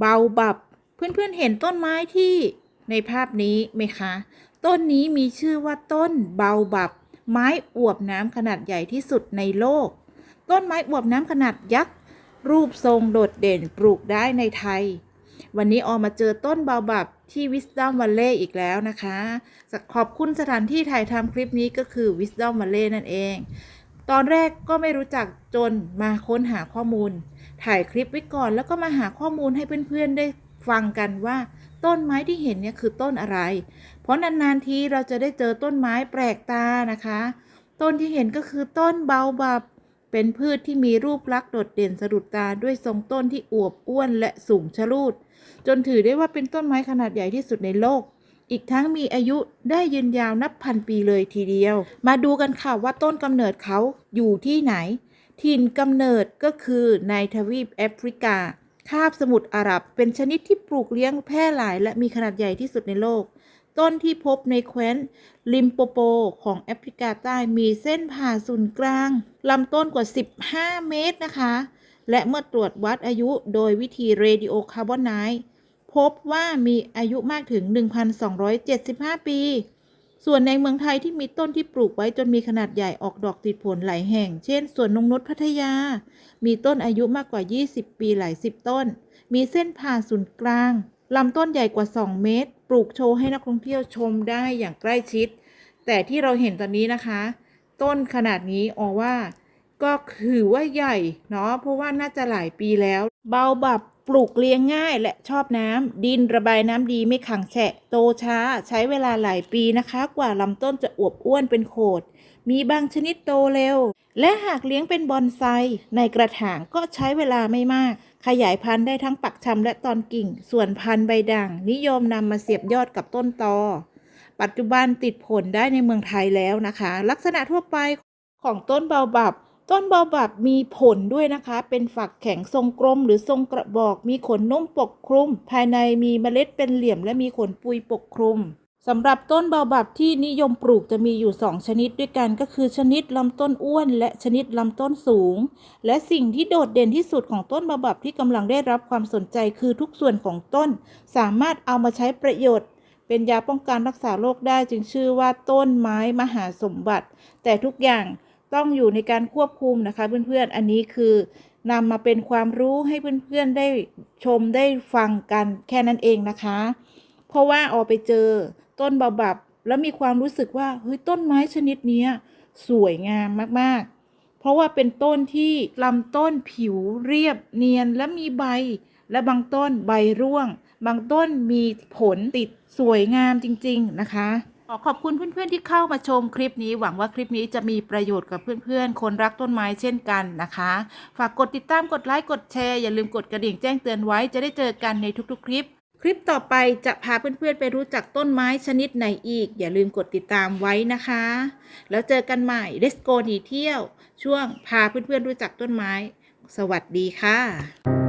เบาบับ เพื่อนๆเห็นต้นไม้ที่ในภาพนี้ไหมคะ ต้นนี้มีชื่อว่าต้นเบาบับ ไม้อวบน้ำขนาดใหญ่ที่สุดในโลก ต้นไม้อวบน้ำขนาดยักษ์รูปทรงโดดเด่นปลูกได้ในไทย วันนี้ออมมาเจอต้นเบาบับที่ Wisdom Valley อีกแล้วนะคะ ขอบคุณสถานที่ถ่ายทำคลิปนี้ก็คือ Wisdom Valley นั่นเอง ตอนแรกก็ไม่รู้จักจนมาค้นหาข้อมูล ถ่ายคลิปไว้ก่อนแล้วก็มาหาข้อมูลให้เพื่อนๆได้ฟังกันว่า ต้นไม้ที่เห็นเนี่ยคือต้นอะไร เพราะนานๆทีเราจะได้เจอต้นไม้แปลกตานะคะ ต้นที่เห็นก็คือต้นเบาบับ เป็นพืชที่มีรูปลักษณ์โดดเด่นสะดุดตาด้วยทรงต้นที่อวบอ้วนและสูงชะลูด จนถือได้ว่าเป็นต้นไม้ขนาดใหญ่ที่สุดในโลก อีกทั้งมีอายุได้ยืนยาวนับพันปีเลยทีเดียว มาดูกันค่ะว่าต้นกำเนิดเขาอยู่ที่ไหน ถิ่นกำเนิดก็คือในทวีปแอฟริกา คาบสมุทรอาหรับ เป็นชนิดที่ปลูกเลี้ยงแพร่หลาย และมีขนาดใหญ่ที่สุดในโลก ต้นที่พบในแคว้นลิมโปโปของแอฟริกาใต้มีเส้นผ่าศูนย์กลางลำต้นกว่า 15 เมตรนะคะ และเมื่อตรวจวัดอายุโดยวิธีเรดิโอคาร์บอนไนท์ พบว่ามีอายุมากถึง 1,275 ปี ส่วนในเมืองไทยที่มีต้นที่ปลูกไว้จนมีขนาดใหญ่ออกดอกติดผลหลายแห่ง เช่นสวนนงนุชพัทยา มีต้นอายุมากกว่า 20 ปีหลายสิบต้น มีเส้นผ่าศูนย์กลางลำต้นใหญ่กว่า 2 เมตร ปลูกโชว์ให้นักท่องเที่ยวชมได้อย่างใกล้ชิด แต่ที่เราเห็นตอนนี้นะคะ ต้นขนาดนี้ออว่า ก็คือว่าใหญ่เนาะเพราะว่าน่าจะหลายปีแล้ว เบาบับ ปลูกเลี้ยงง่ายและชอบน้ำดินระบายน้ำดีไม่ขังแฉะ โตช้าใช้เวลาหลายปีนะคะ กว่าลำต้นจะอวบอ้วนเป็นโขด มีบางชนิดโตเร็ว และหากเลี้ยงเป็นบอนไซ ในกระถางก็ใช้เวลาไม่มาก ขยายพันธุ์ได้ทั้งปักชำและตอนกิ่ง ส่วนพันธุ์ใบด่าง นิยมนำมาเสียบยอดกับต้นตอ ปัจจุบันติดผลได้ในเมืองไทยแล้วนะคะ ลักษณะทั่วไปของต้นเบาบับ ต้นบาบับมีผลด้วยนะคะ เป็นฝักแข็งทรงกลมหรือทรงกระบอก มีขนนุ่มปกคลุม ภายในมีเมล็ดเป็นเหลี่ยมและมีขนปุยปกคลุมสำหรับต้นบาบับที่นิยมปลูกจะมีอยู่ 2 ชนิดด้วยกันก็คือชนิดลำต้นอ้วน และชนิดลำต้นสูง และสิ่งที่โดดเด่นที่สุดของต้นบาบับที่กำลังได้รับความสนใจคือทุกส่วนของต้น สามารถเอามาใช้ประโยชน์ เป็นยาป้องกันรักษาโรคได้จึงชื่อว่าต้นไม้มหาสมบัติ แต่ทุกอย่าง ต้องอยู่ในการควบคุมนะคะ เพื่อนๆ อันนี้คือนำมาเป็นความรู้ให้เพื่อนๆ ได้ชมได้ฟังกันแค่นั้นเองนะคะ เพราะว่าออกไปเจอต้นบาบับ แล้วมีความรู้สึกว่าเฮ้ยต้นไม้ชนิดนี้สวยงามมากๆ เพราะว่าเป็นต้นที่ลำต้นผิวเรียบเนียนและมีใบ และบางต้นใบร่วง บางต้นมีผลติดสวยงามจริง ๆ นะคะ ขอขอบคุณเพื่อนๆที่เข้ามาชมคลิปนี้ หวังว่าคลิปนี้จะมีประโยชน์กับเพื่อนๆ คนรักต้นไม้เช่นกันนะคะ ฝากกดติดตามกดไลค์กดแชร์อย่าลืมกดกระดิ่งแจ้งเตือนไว้จะได้เจอกันในทุกๆ คลิป คลิปต่อไปจะพาเพื่อนๆไปรู้จักต้นไม้ชนิดไหนอีก อย่าลืมกดติดตามไว้นะคะ แล้วเจอกันใหม่ Let's go หนีเที่ยว ช่วงพาเพื่อนๆรู้จักต้นไม้ สวัสดีค่ะ